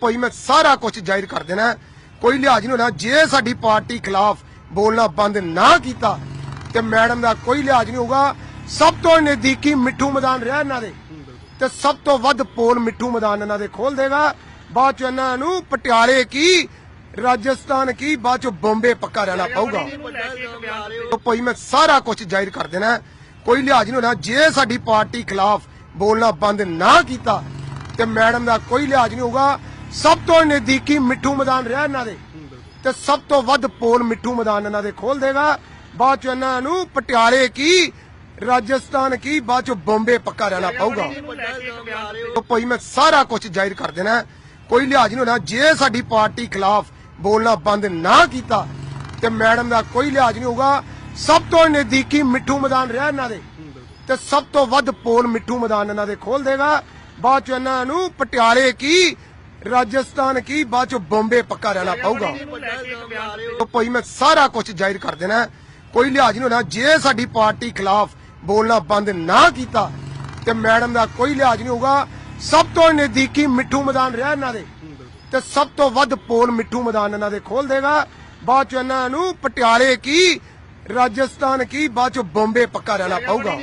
ਭਾਈ, ਮੈਂ ਸਾਰਾ ਕੁਝ ਜਾਇਰ ਕਰ ਦੇਣਾ ਕੋਈ ਲਿਹਾਜ਼ ਨਹੀਂ ਹੋਣਾ। ਜੇ ਸਾਡੀ ਪਾਰਟੀ ਖਿਲਾਫ ਬੋਲਣਾ ਬੰਦ ਨਾ ਕੀਤਾ, ਤੇ ਮੈਡਮ ਦਾ ਕੋਈ ਲਿਹਾਜ਼ ਨਹੀਂ ਹੋਊਗਾ। ਸਭ ਤੋਂ ਨਜ਼ਦੀਕੀ ਮਿੱਠੂ ਮੈਦਾਨ ਰਿਹਾ ਇਹਨਾਂ ਦੇ। ਤੇ ਸਭ ਤੋਂ ਵੱਧ ਪੋਲ ਮਿੱਠੂ ਮੈਦਾਨ ਇਹਨਾਂ ਦੇ ਖੋਲ ਦੇਗਾ। ਬਾਅਦ ਚ ਇਹਨਾਂ ਨੂੰ ਪਟਿਆਲੇ ਕੀ, ਰਾਜਸਥਾਨ ਕੀ, ਬਾਅਦ ਚ ਬੰਬੇ ਪੱਕਾ ਰਹਿਣਾ ਪਊਗਾ। ਭਾਈ, ਮੈਂ ਸਾਰਾ ਕੁਝ ਜਾਇਰ ਕਰ ਦੇਣਾ ਕੋਈ ਲਿਹਾਜ਼ ਨਹੀਂ ਹੋਣਾ। ਜੇ ਸਾਡੀ ਪਾਰਟੀ ਖਿਲਾਫ ਬੋਲਣਾ ਬੰਦ ਨਾ ਕੀਤਾ, ਤੇ ਮੈਡਮ ਦਾ ਕੋਈ ਲਿਹਾਜ਼ ਨਹੀਂ ਹੋਊਗਾ। ਸਭ ਤੋਂ ਨਜ਼ਦੀਕੀ ਮਿੱਠੂ ਮੈਦਾਨ ਰਿਹਾ ਇਹਨਾਂ ਦੇ। ਤੇ ਸਭ ਤੋਂ ਵੱਧ ਪੋਲ ਮਿੱਠੂ ਮੈਦਾਨ ਇਹਨਾਂ ਦੇ ਖੋਲ ਦੇਗਾ। ਬਾਅਦ ਚ ਇਹਨਾਂ ਨੂੰ ਪਟਿਆਲੇ ਕੀ, ਰਾਜਸਥਾਨ ਕੀ, ਬਾਅਦ ਚ ਬੰਬੇ ਪੱਕਾ ਰਹਿਣਾ ਪਊਗਾ। ਭਾਈ ਮੈਂ ਸਾਰਾ ਕੁਝ ਜ਼ਾਹਿਰ ਕਰ ਦੇਣਾ। ਕੋਈ ਲਿਹਾਜ਼ ਨਹੀਂ ਹੋਣਾ। ਜੇ ਸਾਡੀ ਪਾਰਟੀ ਖਿਲਾਫ ਬੋਲਣਾ ਬੰਦ ਨਾ ਕੀਤਾ, ਤੇ ਮੈਡਮ ਦਾ ਕੋਈ ਲਿਹਾਜ਼ ਨਹੀਂ ਹੋਊਗਾ। ਸਭ ਤੋਂ ਨਜ਼ਦੀਕੀ ਮਿੱਠੂ ਮੈਦਾਨ ਰਿਹਾ ਇਹਨਾਂ ਦੇ। ਤੇ ਸਭ ਤੋਂ ਵੱਧ ਪੋਲ ਮਿੱਠੂ ਮੈਦਾਨ ਇਹਨਾਂ ਦੇ ਖੋਲ ਦੇਗਾ। ਬਾਅਦ ਚ ਇਹਨਾਂ ਨੂੰ ਪਟਿਆਲੇ ਕੀ ਰਾਜਸਥਾਨ ਕੀ ਬਾਅਦ ਚ ਬੰਬੇ ਪੱਕਾ ਰਹਿਣਾ ਪਊਗਾ। ਭਾਈ ਮੈਂ ਸਾਰਾ ਕੁਝ ਜ਼ਾਹਿਰ ਕਰ ਦੇਣਾ। ਕੋਈ ਲਿਹਾਜ਼ ਨਹੀਂ ਹੋਣਾ। ਜੇ ਸਾਡੀ ਪਾਰਟੀ ਖਿਲਾਫ ਬੋਲਣਾ ਬੰਦ ਨਾ ਕੀਤਾ ਤੇ ਮੈਡਮ ਦਾ ਕੋਈ ਲਿਹਾਜ਼ ਨਹੀਂ ਹੋਊਗਾ। ਸਭ ਤੋਂ ਨਜ਼ਦੀਕੀ ਮਿੱਠੂ ਮੈਦਾਨ ਰਿਹਾ ਇਹਨਾਂ ਦੇ। ਤੇ ਸਭ ਤੋਂ ਵੱਧ ਪੋਲ ਮਿੱਠੂ ਮੈਦਾਨ ਇਹਨਾਂ ਦੇ ਖੋਲ ਦੇਗਾ। ਬਾਅਦ ਚ ਇਹਨਾਂ ਨੂੰ ਪਟਿਆਲੇ ਕੀ ਰਾਜਸਥਾਨ ਕੀ ਬਾਅਦ ਚ ਬੰਬੇ ਪੱਕਾ ਰਹਿਣਾ ਪਊਗਾ।